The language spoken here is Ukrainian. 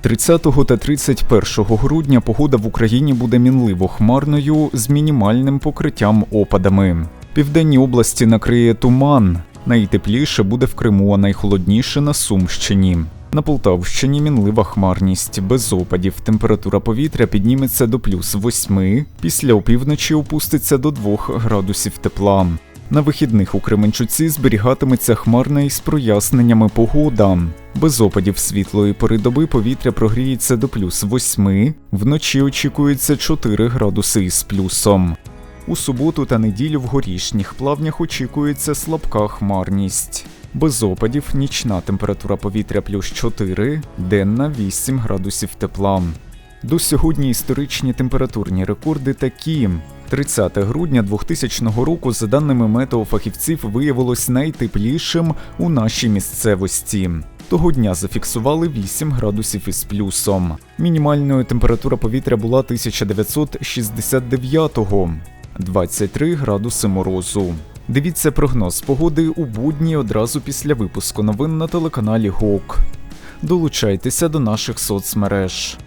30 та 31 грудня погода в Україні буде мінливо хмарною з мінімальним покриттям опадами. Південні області накриє туман. Найтепліше буде в Криму, а найхолодніше на Сумщині. На Полтавщині мінлива хмарність, без опадів. Температура повітря підніметься до плюс 8, після опівночі опуститься до 2 градусів тепла. На вихідних у Кременчуці зберігатиметься хмарна із проясненнями погода. Без опадів світлої пори доби повітря прогріється до плюс 8, вночі очікується 4 градуси із плюсом. У суботу та неділю в горішніх плавнях очікується слабка хмарність. Без опадів нічна температура повітря плюс 4, денна 8 градусів тепла. До сьогодні історичні температурні рекорди такі. 30 грудня 2000 року, за даними метеофахівців, виявилось найтеплішим у нашій місцевості. Того дня зафіксували 8 градусів із плюсом. Мінімальною температура повітря була 1969-го 23 градуси морозу. Дивіться прогноз погоди у будні одразу після випуску новин на телеканалі ГОК. Долучайтеся до наших соцмереж.